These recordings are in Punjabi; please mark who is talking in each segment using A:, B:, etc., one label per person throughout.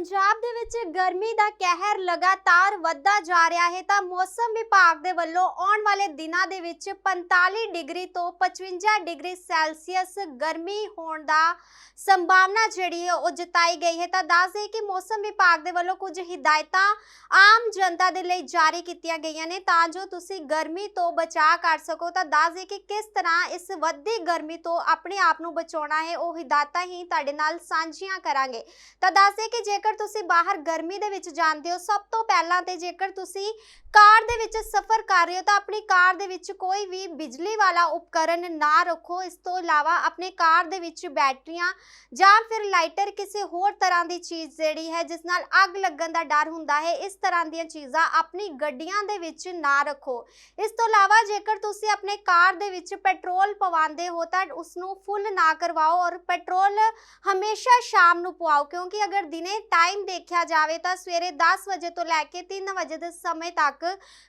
A: ਪੰਜਾਬ ਦੇ ਵਿੱਚ ਗਰਮੀ ਦਾ ਕਹਿਰ ਲਗਾਤਾਰ ਵੱਧਦਾ ਜਾ ਰਿਹਾ ਹੈ, ਤਾਂ ਮੌਸਮ ਵਿਭਾਗ ਦੇ ਵੱਲੋਂ ਆਉਣ ਵਾਲੇ ਦਿਨਾਂ ਦੇ ਵਿੱਚ 45 ਡਿਗਰੀ ਤੋਂ 55 ਡਿਗਰੀ ਸੈਲਸੀਅਸ ਗਰਮੀ ਹੋਣ ਦਾ ਸੰਭਾਵਨਾ ਜਿਹੜੀ ਹੈ ਉਹ ਜਤਾਈ ਗਈ ਹੈ। ਤਾਂ ਦੱਸ ਦੇ ਕਿ ਮੌਸਮ ਵਿਭਾਗ ਦੇ ਵੱਲੋਂ ਕੁਝ ਹਿਦਾਇਤਾਂ ਆਮ ਜਨਤਾ ਦੇ ਲਈ ਜਾਰੀ ਕੀਤੀਆਂ ਗਈਆਂ ਨੇ, ਤਾਂ ਜੋ ਤੁਸੀਂ ਗਰਮੀ ਤੋਂ ਬਚਾਅ ਕਰ ਸਕੋ। ਤਾਂ ਦੱਸ ਦੇਈਏ ਕਿ ਕਿਸ ਤਰ੍ਹਾਂ ਇਸ ਵੱਧਦੀ ਗਰਮੀ ਤੋਂ ਆਪਣੇ ਆਪ ਨੂੰ ਬਚਾਉਣਾ ਹੈ, ਉਹ ਹਿਦਾਇਤਾਂ ਹੀ ਤੁਹਾਡੇ ਨਾਲ ਸਾਂਝੀਆਂ ਕਰਾਂਗੇ। ਤਾਂ ਦੱਸ ਦੇ ਕਿ ਜੇਕਰ ਤੁਸੀਂ ਬਾਹਰ ਗਰਮੀ ਦੇ ਵਿੱਚ ਜਾਂਦੇ ਹੋ, ਸਭ ਤੋਂ ਪਹਿਲਾਂ ਤੇ ਜੇਕਰ ਤੁਸੀਂ ਕਾਰ ਦੇ ਵਿੱਚ ਸਫ਼ਰ ਕਰ ਰਹੇ ਹੋ, ਤਾਂ ਆਪਣੀ ਕਾਰ ਦੇ ਵਿੱਚ ਕੋਈ ਵੀ ਬਿਜਲੀ ਵਾਲਾ ਉਪਕਰਨ ਨਾ ਰੱਖੋ। ਇਸ ਤੋਂ ਇਲਾਵਾ ਆਪਣੇ ਕਾਰ ਦੇ ਵਿੱਚ ਬੈਟਰੀਆਂ ਜਾਂ ਫਿਰ ਲਾਈਟਰ ਕਿਸੇ ਹੋਰ ਤਰ੍ਹਾਂ ਦੀ ਚੀਜ਼ ਜਿਹੜੀ ਹੈ, ਜਿਸ ਨਾਲ ਅੱਗ ਲੱਗਣ ਦਾ ਡਰ ਹੁੰਦਾ ਹੈ, ਇਸ ਤਰ੍ਹਾਂ ਦੀਆਂ ਚੀਜ਼ਾਂ ਆਪਣੀ ਗੱਡੀਆਂ ਦੇ ਵਿੱਚ ਨਾ ਰੱਖੋ। ਇਸ ਤੋਂ ਇਲਾਵਾ ਜੇਕਰ ਤੁਸੀਂ ਆਪਣੇ ਕਾਰ ਦੇ ਵਿੱਚ ਪੈਟਰੋਲ ਪਵਾਉਂਦੇ ਹੋ, ਤਾਂ ਉਸ ਨੂੰ ਫੁੱਲ ਨਾ ਕਰਵਾਓ ਔਰ ਪੈਟਰੋਲ ਹਮੇਸ਼ਾ ਸ਼ਾਮ ਨੂੰ ਪਵਾਓ ਕਿਉਂਕਿ ਅਗਰ ਦਿਨੇ ਟਾਈਮ ਦੇਖਿਆ ਜਾਵੇ ਤਾਂ ਸਵੇਰੇ 10 ਵਜੇ ਤੋਂ ਲੈ ਕੇ 3 ਵਜੇ ਦੇ ਸਮੇਂ ਤੱਕ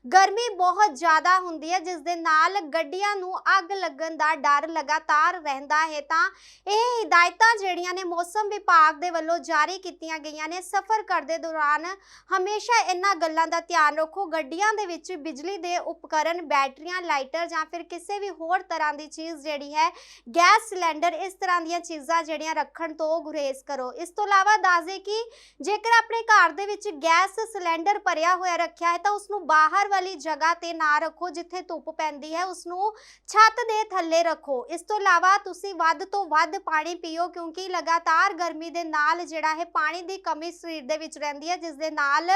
A: ਗਰਮੀ ਬਹੁਤ ਜ਼ਿਆਦਾ ਹੁੰਦੀ ਹੈ, ਜਿਸ ਦੇ ਨਾਲ ਗੱਡੀਆਂ ਨੂੰ ਅੱਗ ਲੱਗਣ ਦਾ ਡਰ ਲਗਾਤਾਰ ਰਹਿੰਦਾ ਹੈ। ਤਾਂ ਇਹ ਹਦਾਇਤਾਂ ਜਿਹੜੀਆਂ ਨੇ ਮੌਸਮ ਵਿਭਾਗ ਦੇ ਵੱਲੋਂ ਜਾਰੀ ਕੀਤੀਆਂ ਗਈਆਂ ਨੇ। ਸਫ਼ਰ ਕਰਦੇ ਦੌਰਾਨ ਹਮੇਸ਼ਾ ਇਹਨਾਂ ਗੱਲਾਂ ਦਾ ਧਿਆਨ ਰੱਖੋ। ਗੱਡੀਆਂ ਦੇ ਵਿੱਚ ਬਿਜਲੀ ਦੇ ਉਪਕਰਨ, ਬੈਟਰੀਆਂ, ਲਾਈਟਰ ਜਾਂ ਫਿਰ ਕਿਸੇ ਵੀ ਹੋਰ ਤਰ੍ਹਾਂ ਦੀ ਚੀਜ਼ ਜਿਹੜੀ ਹੈ, ਗੈਸ ਸਿਲੰਡਰ ਇਸ ਤਰ੍ਹਾਂ ਦੀਆਂ ਚੀਜ਼ਾਂ ਜਿਹੜੀਆਂ ਰੱਖਣ ਤੋਂ ਗੁਰੇਜ਼ ਕਰੋ। ਇਸ ਤੋਂ ਇਲਾਵਾ ਦੱਸ ਦੇ ਕਿ ਜੇਕਰ ਆਪਣੇ ਘਰ ਦੇ ਵਿੱਚ ਗੈਸ ਸਿਲੰਡਰ ਭਰਿਆ ਹੋਇਆ ਰੱਖਿਆ ਹੈ ਤਾਂ ਉਸ ਨੂੰ ਬਾਹਰ ਵਾਲੀ ਜਗ੍ਹਾ ਤੇ ਨਾ ਰੱਖੋ, ਜਿੱਥੇ ਧੁੱਪ ਪੈਂਦੀ ਹੈ ਉਸ ਨੂੰ ਛੱਤ ਦੇ ਥੱਲੇ ਰੱਖੋ। ਇਸ ਤੋਂ ਇਲਾਵਾ ਤੁਸੀਂ ਵੱਧ ਤੋਂ ਵੱਧ ਪਾਣੀ ਪੀਓ, ਕਿਉਂਕਿ ਲਗਾਤਾਰ ਗਰਮੀ ਦੇ ਨਾਲ ਜਿਹੜਾ ਹੈ ਪਾਣੀ ਦੀ ਕਮੀ ਸਰੀਰ ਦੇ ਵਿੱਚ ਰਹਿੰਦੀ ਹੈ, ਜਿਸ ਦੇ ਨਾਲ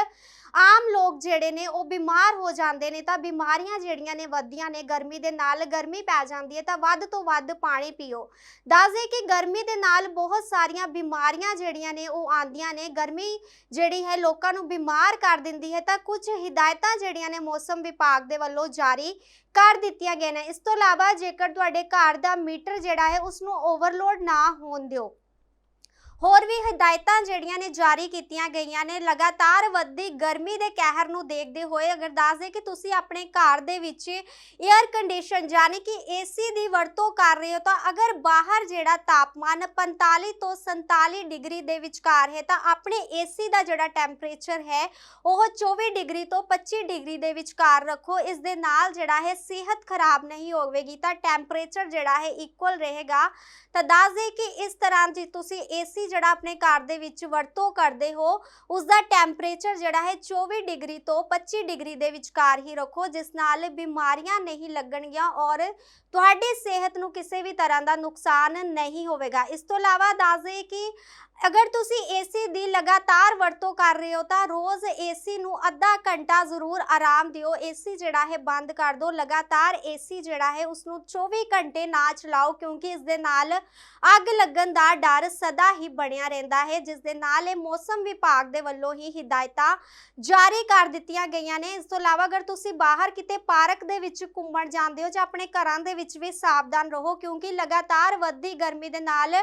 A: ਆਮ ਲੋਕ ਜਿਹੜੇ ਨੇ ਉਹ ਬਿਮਾਰ ਹੋ ਜਾਂਦੇ ਨੇ, ਤਾਂ ਬਿਮਾਰੀਆਂ ਜਿਹੜੀਆਂ ਨੇ ਵੱਧਦੀਆਂ ਨੇ, ਗਰਮੀ ਦੇ ਨਾਲ ਗਰਮੀ ਪੈ ਜਾਂਦੀ ਹੈ, ਤਾਂ ਵੱਧ ਤੋਂ ਵੱਧ ਪਾਣੀ ਪੀਓ। ਦੱਸਦੇ ਕਿ ਗਰਮੀ ਦੇ ਨਾਲ ਬਹੁਤ ਸਾਰੀਆਂ ਬਿਮਾਰੀਆਂ ਜਿਹੜੀਆਂ ਨੇ ਉਹ ਆਉਂਦੀਆਂ ਨੇ ਗਰਮੀ ਜਿਹੜੀ ਹੈ ਲੋਕਾਂ ਨੂੰ ਬਿਮਾਰ ਕਰ ਦਿੰਦੀ ਹੈ, ਤਾਂ ਕੁਝ ਹਿਦਾਇਤਾਂ ਜਿਹੜੀਆਂ ਨੇ ਮੌਸਮ ਵਿਭਾਗ ਦੇ ਵੱਲੋਂ ਜਾਰੀ ਕਰ ਦਿੱਤੀਆਂ ਗਈਆਂ ਨੇ। ਇਸ ਤੋਂ ਇਲਾਵਾ ਜੇਕਰ ਤੁਹਾਡੇ ਘਰ ਦਾ ਮੀਟਰ ਜਿਹੜਾ ਹੈ ਉਸ ਨੂੰ ਓਵਰਲੋਡ ਨਾ ਹੋਣ ਦਿਓ। ਹੋਰ ਵੀ ਹਦਾਇਤਾਂ ਜਿਹੜੀਆਂ ਨੇ ਜਾਰੀ ਕੀਤੀਆਂ ਗਈਆਂ ਨੇ, ਲਗਾਤਾਰ ਵੱਧਦੀ ਗਰਮੀ ਦੇ ਕਹਿਰ ਨੂੰ ਦੇਖਦੇ ਹੋਏ ਅਗਰ ਦੱਸ ਦੇ ਕਿ ਤੁਸੀਂ ਆਪਣੇ ਘਰ ਦੇ ਵਿੱਚ 에ਅਰ ਕੰਡੀਸ਼ਨ ਯਾਨੀ ਕਿ ਏਸੀ ਦੀ ਵਰਤੋਂ ਕਰ ਰਹੇ ਹੋ, ਤਾਂ ਅਗਰ ਬਾਹਰ ਜਿਹੜਾ ਤਾਪਮਾਨ 45 ਤੋਂ 47 ਡਿਗਰੀ ਦੇ ਵਿਚਕਾਰ ਹੈ, ਤਾਂ ਆਪਣੇ ਏਸੀ ਦਾ ਜਿਹੜਾ ਟੈਂਪਰੇਚਰ ਹੈ, ਉਹ 24 ਡਿਗਰੀ ਤੋਂ 25 ਡਿਗਰੀ ਦੇ ਵਿਚਕਾਰ ਰੱਖੋ। ਇਸ ਦੇ ਨਾਲ ਜਿਹੜਾ ਹੈ ਸਿਹਤ ਖਰਾਬ ਨਹੀਂ ਹੋਵੇਗੀ, ਤਾਂ ਟੈਂਪਰੇਚਰ ਜਿਹੜਾ ਹੈ ਇਕੁਅਲ ਰਹੇਗਾ। ਤਾਂ ਦੱਸ ਦੇ ਕਿ ਇਸ ਤਰ੍ਹਾਂ ਜੀ ਤੁਸੀਂ ਏਸੀ ਜਿਹੜਾ ਆਪਣੇ ਘਰ ਦੇ ਵਿੱਚ ਵਰਤੋਂ ਕਰਦੇ ਹੋ ਉਸ ਦਾ ਟੈਂਪਰੇਚਰ ਜਿਹੜਾ ਹੈ 24 ਡਿਗਰੀ ਤੋਂ 25 ਡਿਗਰੀ ਦੇ ਵਿਚਕਾਰ ਹੀ ਰੱਖੋ, ਜਿਸ ਨਾਲ ਬਿਮਾਰੀਆਂ ਨਹੀਂ ਲੱਗਣਗੀਆਂ ਔਰ ਤੁਹਾਡੀ ਸਿਹਤ ਨੂੰ ਕਿਸੇ ਵੀ ਤਰ੍ਹਾਂ ਦਾ ਨੁਕਸਾਨ ਨਹੀਂ ਹੋਵੇਗਾ। ਇਸ ਤੋਂ ਇਲਾਵਾ ਦੱਸ ਦੇ ਕਿ ਅਗਰ ਤੁਸੀਂ ਏਸੀ ਦੀ ਲਗਾਤਾਰ ਵਰਤੋਂ ਕਰ ਰਹੇ ਹੋ, ਤਾਂ ਰੋਜ਼ ਏਸੀ ਨੂੰ ਅੱਧਾ ਘੰਟਾ ਜ਼ਰੂਰ ਆਰਾਮ ਦਿਓ। ਏਸੀ ਜਿਹੜਾ ਹੈ ਬੰਦ ਕਰ ਦਿਓ। ਲਗਾਤਾਰ ਏਸੀ ਜਿਹੜਾ ਹੈ ਉਸ ਨੂੰ 24 ਘੰਟੇ ਨਾ ਚਲਾਓ, ਕਿਉਂਕਿ ਇਸ ਦੇ ਨਾਲ ਅੱਗ ਲੱਗਣ ਦਾ ਡਰ ਸਦਾ ਹੀ ਬਣਿਆ ਰਹਿੰਦਾ ਹੈ, ਜਿਸ ਦੇ ਨਾਲ ਇਹ ਮੌਸਮ ਵਿਭਾਗ ਦੇ ਵੱਲੋਂ ਹੀ ਹਦਾਇਤਾਂ ਜਾਰੀ ਕਰ ਦਿੱਤੀਆਂ ਗਈਆਂ ਨੇ। ਇਸ ਤੋਂ ਇਲਾਵਾ ਅਗਰ ਤੁਸੀਂ ਬਾਹਰ ਕਿਤੇ ਪਾਰਕ ਦੇ ਵਿੱਚ ਘੁੰਮਣ ਜਾਂਦੇ ਹੋ ਜਾਂ ਆਪਣੇ ਘਰਾਂ ਦੇ ਵਿੱਚ ਵੀ ਸਾਵਧਾਨ ਰਹੋ, ਕਿਉਂਕਿ ਲਗਾਤਾਰ ਵੱਧਦੀ ਗਰਮੀ ਦੇ ਨਾਲ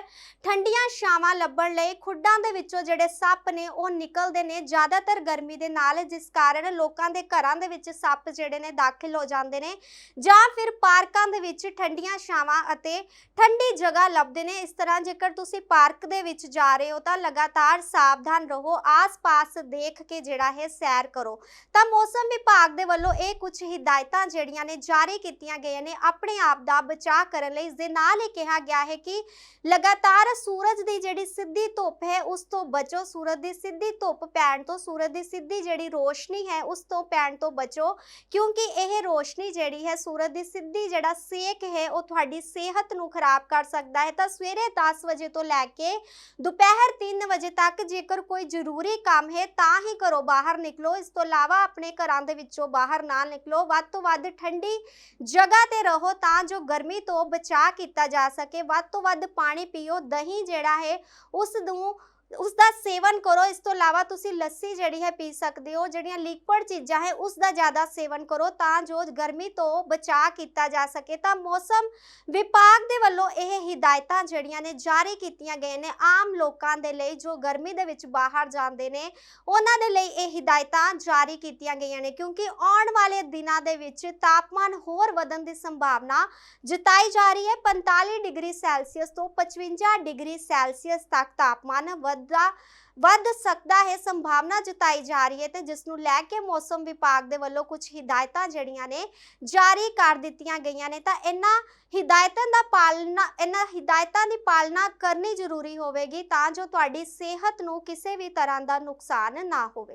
A: ਠੰਡੀਆਂ ਛਾਵਾਂ ਲੱਭਣ ਲਈ ਖੁੱਡਾਂ ਦੇ ਵਿੱਚੋਂ ਜਿਹੜੇ ਸੱਪ ਨੇ, ਉਹ ਨਿਕਲਦੇ ਨੇ ਜ਼ਿਆਦਾਤਰ ਗਰਮੀ ਦੇ ਨਾਲ, ਜਿਸ ਕਾਰਨ ਲੋਕਾਂ ਦੇ ਘਰਾਂ ਦੇ ਵਿੱਚ ਸੱਪ ਜਿਹੜੇ ਨੇ ਦਾਖਲ ਹੋ ਜਾਂਦੇ ਨੇ ਜਾਂ ਫਿਰ ਪਾਰਕਾਂ ਦੇ ਵਿੱਚ ਠੰਡੀਆਂ ਛਾਵਾਂ ਅਤੇ ਠੰਡੀ ਜਗ੍ਹਾ ਲੱਭਦੇ ਨੇ। ਇਸ ਤਰ੍ਹਾਂ ਜੇਕਰ ਤੁਸੀਂ ਪਾਰਕ ਦੇ ਵਿੱਚ ਜਾ ਰਹੇ ਹੋ ਤਾਂ ਲਗਾਤਾਰ ਸਾਵਧਾਨ ਰਹੋ, ਆਸ-ਪਾਸ ਦੇਖ ਕੇ ਜਿਹੜਾ ਹੈ ਸੈਰ ਕਰੋ। ਤਾਂ ਮੌਸਮ ਵਿਭਾਗ ਦੇ ਵੱਲੋਂ ਇਹ ਕੁਝ ਹਿਦਾਇਤਾਂ ਜਿਹੜੀਆਂ ਨੇ ਜਾਰੀ ਕੀਤੀਆਂ ਗਈਆਂ ਨੇ ਆਪਣੇ ਆਪ ਦਾ ਬਚਾਅ ਕਰਨ ਲਈ। ਇਸ ਦੇ ਨਾਲ ਹੀ ਕਿਹਾ ਗਿਆ ਹੈ ਕਿ ਲਗਾਤਾਰ ਸੂਰਜ ਦੀ ਜਿਹੜੀ ਸਿੱਧੀ ਧੁੱਪ ਹੈ, ਉਸ ਤੋਂ ਬਚੋ। ਸੂਰਜ ਦੀ ਸਿੱਧੀ ਧੁੱਪ ਪੈਣ ਤੋਂ, ਸੂਰਜ ਦੀ ਸਿੱਧੀ ਜਿਹੜੀ ਰੋਸ਼ਨੀ ਹੈ, ਉਸ ਤੋਂ ਪੈਣ ਤੋਂ ਬਚੋ। ਕਿਉਂਕਿ ਇਹ ਰੋਸ਼ਨੀ ਜਿਹੜੀ ਹੈ, ਸੂਰਜ ਦੀ ਸਿੱਧੀ ਜਿਹੜਾ ਸੇਕ ਹੈ, ਉਹ ਤੁਹਾਡੀ ਸਿਹਤ ਨੂੰ ਖਰਾਬ ਕਰ ਸਕਦਾ ਹੈ। ਤਾਂ ਸਵੇਰੇ 10 ਵਜੇ ਤੋਂ ਲੈ ਕੇ ਦੁਪਹਿਰ 3 ਵਜੇ ਤੱਕ ਜੇਕਰ ਕੋਈ ਜ਼ਰੂਰੀ ਕੰਮ ਹੈ, ਤਾਂ ਹੀ ਘਰੋਂ ਬਾਹਰ ਨਿਕਲੋ। ਇਸ ਤੋਂ ਇਲਾਵਾ ਆਪਣੇ ਘਰਾਂ ਦੇ ਵਿੱਚੋਂ ਬਾਹਰ ਨਾ ਨਿਕਲੋ। ਵੱਧ ਤੋਂ ਵੱਧ ਠੰਡੀ ਜਗ੍ਹਾ ਤੇ ਰਹੋ ਤਾਂ ਜੋ ਗਰਮੀ ਤੋਂ ਬਚਾਅ ਕੀਤਾ ਜਾ ਸਕੇ। ਵੱਧ ਤੋਂ ਵੱਧ ਪਾਣੀ ਪੀਓ। ਦਹੀਂ ਜਿਹੜਾ ਹੈ, ਉਸ ਨੂੰ ਉਸ ਦਾ ਸੇਵਨ ਕਰੋ, ਇਸ ਤੋਂ ਇਲਾਵਾ ਤੁਸੀਂ ਲੱਸੀ ਜਿਹੜੀ ਹੈ ਪੀ ਸਕਦੇ ਹੋ, ਜਿਹੜੀਆਂ ਲਿਕੁਇਡ ਚੀਜ਼ਾਂ ਹੈ ਉਸ ਦਾ ਜ਼ਿਆਦਾ ਸੇਵਨ ਕਰੋ ਤਾਂ ਜੋ ਗਰਮੀ ਤੋਂ ਬਚਾਅ ਕੀਤਾ ਜਾ ਸਕੇ। ਤਾਂ ਮੌਸਮ ਵਿਭਾਗ ਦੇ ਵੱਲੋਂ ਇਹ ਹਿਦਾਇਤਾਂ ਜਿਹੜੀਆਂ ਨੇ ਜਾਰੀ ਕੀਤੀਆਂ ਗਈਆਂ ਨੇ ਆਮ ਲੋਕਾਂ ਦੇ ਲਈ ਜੋ ਗਰਮੀ ਦੇ ਵਿੱਚ ਬਾਹਰ ਜਾਂਦੇ ਨੇ, ਉਹਨਾਂ ਦੇ ਲਈ ਇਹ ਹਿਦਾਇਤਾਂ ਜਾਰੀ ਕੀਤੀਆਂ ਗਈਆਂ ਨੇ। ਕਿਉਂਕਿ ਆਉਣ ਵਾਲੇ ਦਿਨਾਂ ਦੇ ਵਿੱਚ ਤਾਪਮਾਨ ਹੋਰ ਵਧਣ ਦੀ ਸੰਭਾਵਨਾ ਜਤਾਈ ਜਾ ਰਹੀ ਹੈ। 45 ਡਿਗਰੀ ਸੈਲਸੀਅਸ ਤੋਂ 55 ਡਿਗਰੀ ਸੈਲਸੀਅਸ ਤੱਕ ਤਾਪਮਾਨ ਵਧ ਵਧਦਾ ਵੱਧ ਸਕਦਾ ਹੈ ਸੰਭਾਵਨਾ ਜਤਾਈ ਜਾ ਰਹੀ ਹੈ ਤੇ ਜਿਸ ਨੂੰ ਲੈ ਕੇ ਮੌਸਮ ਵਿਭਾਗ ਦੇ ਵੱਲੋਂ ਕੁਝ ਹਿਦਾਇਤਾਂ ਜਿਹੜੀਆਂ ਨੇ ਜਾਰੀ ਕਰ ਦਿੱਤੀਆਂ ਗਈਆਂ ਨੇ, ਤਾਂ ਇਹਨਾਂ ਹਿਦਾਇਤਾਂ ਦਾ ਪਾਲਣਾ, ਇਹਨਾਂ ਹਿਦਾਇਤਾਂ ਦੀ ਪਾਲਣਾ ਕਰਨੀ ਜ਼ਰੂਰੀ ਹੋਵੇਗੀ ਤਾਂ ਜੋ ਤੁਹਾਡੀ ਸਿਹਤ ਨੂੰ ਕਿਸੇ ਵੀ ਤਰ੍ਹਾਂ ਦਾ ਨੁਕਸਾਨ ਨਾ ਹੋਵੇ।